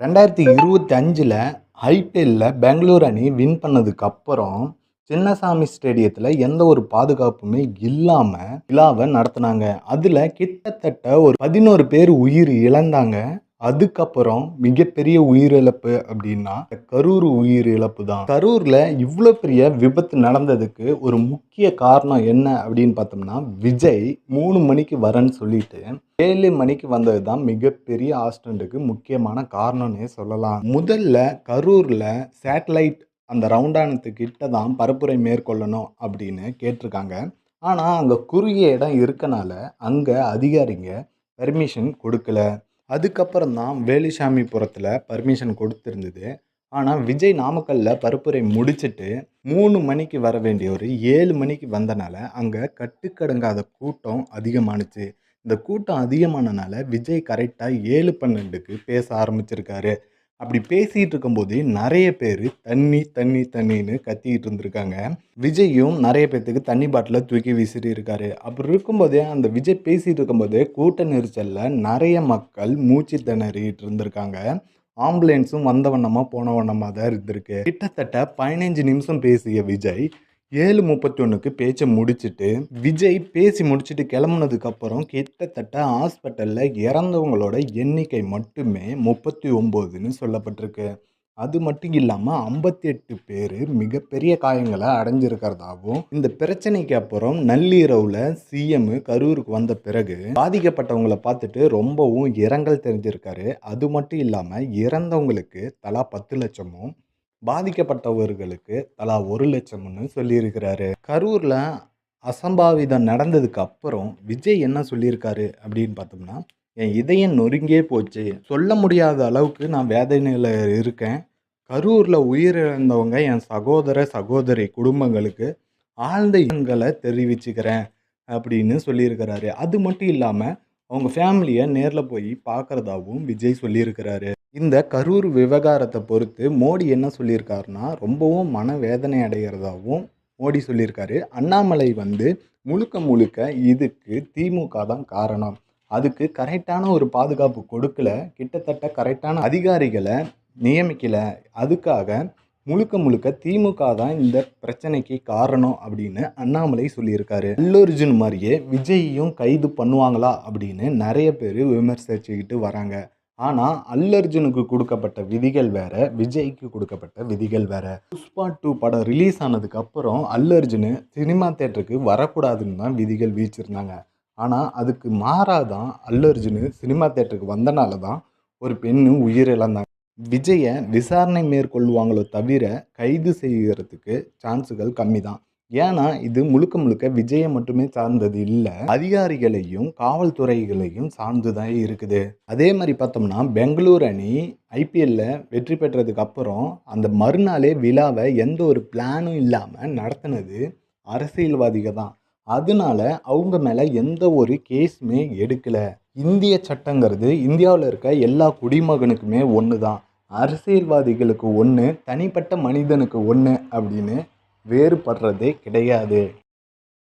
ரெண்டாயிரத்தி இருபத்தி அஞ்சில் ஐபிஎல்ல பெங்களூர் அணி வின் பண்ணதுக்கப்புறம் சின்னசாமி ஸ்டேடியத்தில் எந்த ஒரு பாதுகாப்புமே இல்லாமல் விழாவை நடத்துனாங்க. அதில் கிட்டத்தட்ட ஒரு பதினோரு பேர் உயிர் இழந்தாங்க. அதுக்கப்புறம் மிகப்பெரிய உயிரிழப்பு அப்படின்னா கரூர் உயிரிழப்பு தான். கரூரில் இவ்வளோ பெரிய விபத்து நடந்ததுக்கு ஒரு முக்கிய காரணம் என்ன அப்படின்னு பார்த்தோம்னா விஜய் மூணு மணிக்கு வரேன்னு சொல்லிட்டு ஏழு மணிக்கு வந்தது தான் மிகப்பெரிய ஆக்சிடென்ட்டுக்கு முக்கியமான காரணம்னே சொல்லலாம். முதல்ல கரூரில் சேட்டலைட் அந்த ரவுண்டானத்துக்கிட்ட தான் பரப்புரை மேற்கொள்ளணும் அப்படின்னு கேட்டிருக்காங்க. ஆனால் அங்கே குறுகிய இடம் இருக்கனால அங்கே அதிகாரிங்க பெர்மிஷன் கொடுக்கல. அதுக்கப்புறம் தான் வேலுசாமிபுரத்தில் பர்மிஷன் கொடுத்துருந்தது. ஆனால் விஜய் நாமக்கல்லில் பருப்புரை முடிச்சுட்டு மூணு மணிக்கு வர வேண்டிய ஒரு ஏழு மணிக்கு வந்தனால அங்கே கட்டுக்கடங்காத கூட்டம் அதிகமானுச்சு. இந்த கூட்டம் அதிகமானனால விஜய் கரெக்டாக ஏழு பன்னெண்டுக்கு பேச ஆரம்பிச்சிருக்காரு. அப்படி பேசிகிட்டு இருக்கும்போது நிறைய பேர் தண்ணி தண்ணி தண்ணின்னு கத்திக்கிட்டு இருந்திருக்காங்க. விஜயும் நிறைய பேர்த்துக்கு தண்ணி பாட்டிலை தூக்கி வீசிட்டு இருக்காரு. அப்படி இருக்கும்போதே அந்த விஜய் பேசிகிட்டு இருக்கும்போது கூட்ட நெரிசலில் நிறைய மக்கள் மூச்சு திணறிட்டு இருந்திருக்காங்க. ஆம்புலன்ஸும் வந்த வண்ணமாக போன வண்ணமாக தான் இருந்திருக்கு. கிட்டத்தட்ட பதினஞ்சு நிமிஷம் பேசிய விஜய் ஏழு முப்பத்தி ஒன்றுக்கு பேச்சை முடிச்சுட்டு விஜய் பேசி முடிச்சுட்டு கிளம்புனதுக்கப்புறம் கிட்டத்தட்ட ஹாஸ்பிட்டலில் இறந்தவங்களோட எண்ணிக்கை மட்டுமே முப்பத்தி ஒம்போதுன்னு சொல்லப்பட்டிருக்கு. அது மட்டும் இல்லாமல் ஐம்பத்தி எட்டு பேர் மிகப்பெரிய காயங்களை அடைஞ்சிருக்கிறதாகவும் இந்த பிரச்சனைக்கு அப்புறம் நள்ளிரவில் சிஎம் கரூருக்கு வந்த பிறகு பாதிக்கப்பட்டவங்களை பார்த்துட்டு ரொம்பவும் இரங்கல் தெரிஞ்சிருக்காரு. அது மட்டும் இல்லாமல் இறந்தவங்களுக்கு தலா பத்து லட்சமும் பாதிக்கப்பட்டவர்களுக்கு தலா ஒரு லட்சம்னு சொல்லியிருக்கிறாரு. கரூரில் அசம்பாவிதம் நடந்ததுக்கு அப்புறம் விஜய் என்ன சொல்லியிருக்காரு அப்படின்னு பார்த்தோம்னா என் இதயம் நொறுங்கே போச்சு. சொல்ல முடியாத அளவுக்கு நான் வேதனையில் இருக்கேன். கரூரில் உயிரிழந்தவங்க என் சகோதர சகோதரி குடும்பங்களுக்கு ஆழ்ந்த எண்களை தெரிவிச்சுக்கிறேன் அப்படின்னு சொல்லியிருக்கிறாரு. அது மட்டும் இல்லாமல் அவங்க ஃபேமிலியை நேரில் போய் பார்க்குறதாவும் விஜய் சொல்லியிருக்கிறாரு. இந்த கரூர் விவகாரத்தை பொறுத்து மோடி என்ன சொல்லியிருக்காருன்னா ரொம்பவும் மனவேதனை அடைகிறதாகவும் மோடி சொல்லியிருக்காரு. அண்ணாமலை வந்து முழுக்க முழுக்க இதுக்கு திமுக தான் காரணம். அதுக்கு கரெக்டான ஒரு பாதுகாப்பு கொடுக்கல. கிட்டத்தட்ட கரெக்டான அதிகாரிகளை நியமிக்கல. அதுக்காக முழுக்க முழுக்க திமுக தான் இந்த பிரச்சனைக்கு காரணம் அப்படின்னு அண்ணாமலை சொல்லியிருக்காரு. அல்லர்ஜுன் மாதிரியே விஜயையும் கைது பண்ணுவாங்களா அப்படின்னு நிறைய பேர் விமர்சிச்சுக்கிட்டு வராங்க. ஆனால் அல்லர்ஜுனுக்கு கொடுக்கப்பட்ட விதிகள் வேற விஜய்க்கு கொடுக்கப்பட்ட விதிகள் வேற. புஷ்பா டூ படம் ரிலீஸ் ஆனதுக்கு அப்புறம் அல்லர்ஜுனு சினிமா தேட்டருக்கு வரக்கூடாதுன்னு தான் விதிகள் வீச்சிருந்தாங்க ஆனால் அதுக்கு மாறாதான் அல்லர்ஜுனு சினிமா தேட்டருக்கு வந்தனால தான் ஒரு பெண்ணு உயிரிழந்தாங்க. விஜயை விசாரணை மேற்கொள்வாங்களோ தவிர கைது செய்கிறதுக்கு சான்ஸுகள் கம்மி தான் ஏன்னா இது முழுக்க முழுக்க விஜயை மட்டுமே சார்ந்தது இல்லை. அதிகாரிகளையும் காவல்துறைகளையும் சார்ந்து தான் இருக்குது. அதே மாதிரி பார்த்தோம்னா பெங்களூர் அணி ஐபிஎல்ல வெற்றி பெற்றதுக்கு அப்புறம் அந்த மறுநாளே விழாவை எந்த ஒரு பிளானும் இல்லாமல் நடத்தினது அரசியல்வாதிகள் தான். அதனால அவங்க மேலே எந்த ஒரு கேஸுமே எடுக்கலை. இந்திய சட்டங்கிறது இந்தியாவில் இருக்க எல்லா குடிமகனுக்குமே ஒன்று தான் அரசியல்வாதிகளுக்கு ஒன்று தனிப்பட்ட மனிதனுக்கு ஒன்று அப்படின்னு வேறுபடுறதே கிடையாது.